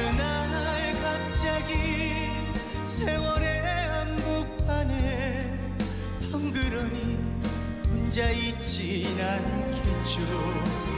어느 날 갑자기 세월의 한복판에 덩그러니 혼자 있진 않겠죠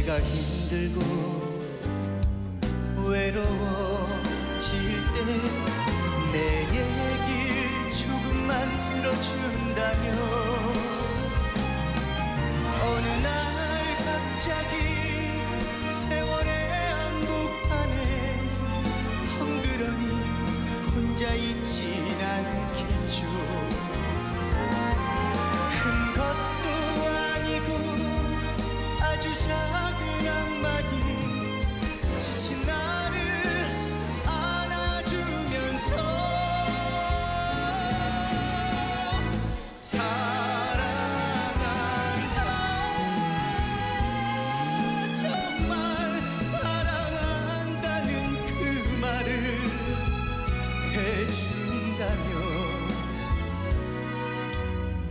내가 힘들고 외로워질 때 내 얘길 조금만 들어준다면 어느 날 갑자기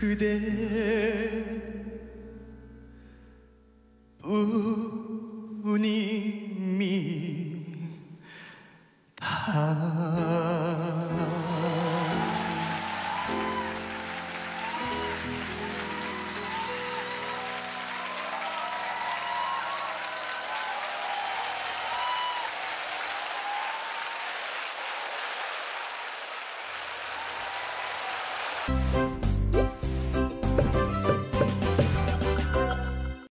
그대 뿐입니다. 아